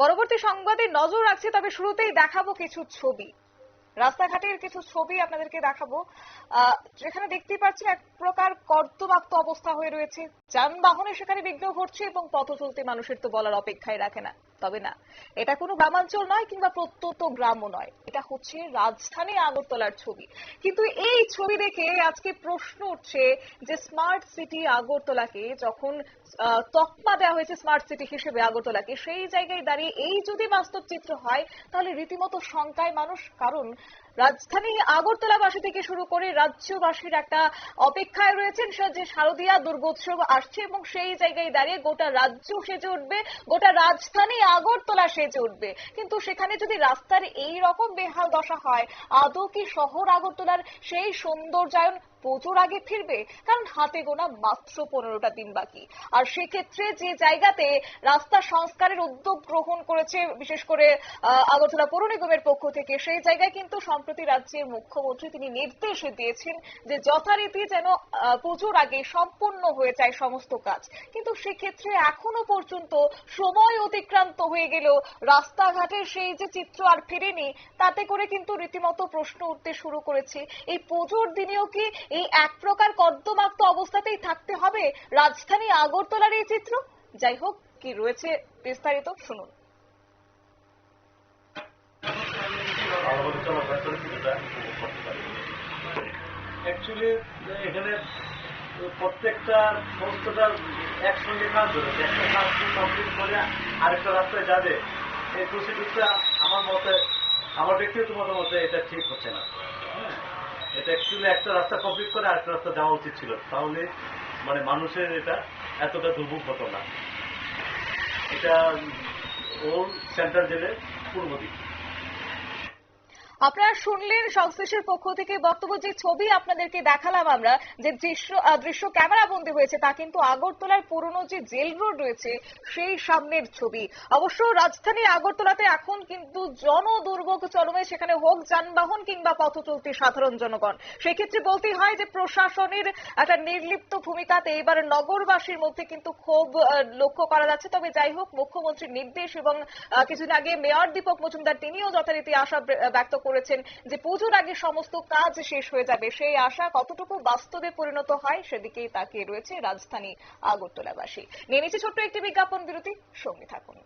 পরবর্তী সংবাদে নজর রাখছি, তবে শুরুতেই দেখাবো কিছু ছবি। রাস্তাঘাটের কিছু ছবি আপনাদেরকে দেখাবো। যেখানে দেখতে পাচ্ছেন এক প্রকার কর্দমাক্ত অবস্থা হয়ে রয়েছে। যানবাহনে সেখানে বিঘ্ন ঘটছে এবং পথ চলতে মানুষের তো বলার অপেক্ষায় রাখে না। তবে না। এটা কোনো গ্রামাঞ্চল নয় কিংবা প্রত্যন্ত গ্রামও নয়। এটা হচ্ছে রাজধানী আগরতলার ছবি। কিন্তু এই ছবি দেখে আজকে প্রশ্ন উঠছে যে স্মার্ট সিটি আগরতলাকে যখন তকমা দেওয়া হয়েছে স্মার্ট সিটি হিসেবে আগরতলাকে, সেই জায়গায় দাঁড়িয়ে এই যদি বাস্তব চিত্র হয়, তাহলে রীতিমতো শঙ্কায় মানুষ। কারণ রাজধানী আগরতলাবাসী থেকে শুরু করে রাজ্যবাসীর একটা অপেক্ষায় রয়েছেন যে শারদীয়া দুর্গোৎসব আসছে এবং সেই জায়গায় দাঁড়িয়ে গোটা রাজ্য সেজে উঠবে, গোটা রাজধানী আগরতলা সেজে উঠবে। কিন্তু সেখানে যদি রাস্তার এই রকম বেহাল দশা হয়, আদৌ কি শহর আগরতলার সেই সৌন্দর্যায়ন পুজোর আগে ফিরবে? কারণ হাতে গোনা মাত্র পনেরোটা দিন বাকি। আর সেক্ষেত্রে যে জায়গাতে রাস্তা সংস্কারের উদ্যোগ গ্রহণ করেছে, বিশেষ করে আগরতলা পৌর নিগমের পক্ষ থেকে, সেই জায়গায় কিন্তু সম্প্রতি রাজ্যের মুখ্যমন্ত্রী তিনি নির্দেশ দিয়েছেন যে যথারীতি যেন পুজোর আগে সম্পূর্ণ হয়ে যায় সমস্ত কাজ। কিন্তু সেক্ষেত্রে এখনও পর্যন্ত সময় অতিক্রান্ত হয়ে গেলেও রাস্তাঘাটের সেই যে চিত্র আর ফেরেনি, তাতে করে কিন্তু রীতিমতো প্রশ্ন উঠতে শুরু করেছে। এই পুজোর দিনেও কি এই এক প্রকার কর্দমাক্ত অবস্থাতেই থাকতে হবে? রাজধানী আগরতলার এই চিত্র? যাই হোক, কি রয়েছে বিস্তারিত শুনুন। করে অ্যাকচুয়ালি এখানে প্রত্যেকটা সমস্তটা একসঙ্গে কাজ ধরেছে একটা কাজ কমপ্লিট করে আরেকটা রাস্তায় যাবে, এই প্রসিডিউরটা আমার মতে, আমার ব্যক্তিগত মতামতে এটা ঠিক হচ্ছে না। হ্যাঁ? এটা অ্যাকচুয়ালি একটা রাস্তা কমপ্লিট করে আরেকটা রাস্তা যাওয়া উচিত ছিল। তাহলে মানে মানুষের এটা এতটা দুর্ভোগ হতো না। এটা ওল্ড সেন্ট্রাল জেলের পূর্ব দিক। আপনারা শুনলেন সংশ্লিষ্টের পক্ষ থেকে বক্তব্য, যে ছবি আপনাদেরকে দেখালাম আমরা, যে দৃশ্য দৃশ্য ক্যামেরা বন্দী হয়েছে, তা কিন্তু আগরতলার পুরনো যে জেল রোড রয়েছে, সেই সামনের ছবি। অবশ্য রাজধানী আগরতলাতে এখন কিন্তু জন দুর্ভোগ চরমে সেখানে হোক যানবাহন কিংবা পথ চলতি সাধারণ জনগণ। সেক্ষেত্রে বলতে হয় যে প্রশাসনের একটা নির্লিপ্ত ভূমিকাতে এবার নগরবাসীর মধ্যে কিন্তু ক্ষোভ লক্ষ্য করা যাচ্ছে। তবে যাই হোক, মুখ্যমন্ত্রীর নির্দেশ এবং কিছুদিন আগে মেয়র দীপক মজুমদার, তিনিও যথারীতি আশা ব্যক্ত করেছেন যে পুজোর আগে সমস্ত কাজ শেষ হয়ে যাবে, সেই আশা কতটুকু বাস্তবে পরিণত হয় সেদিকেই তাকিয়ে রয়েছে রাজধানী আগরতলাবাসী। নিয়ে নিচ্ছে ছোট্ট একটি বিজ্ঞাপন বিরতি, সঙ্গে থাকুন।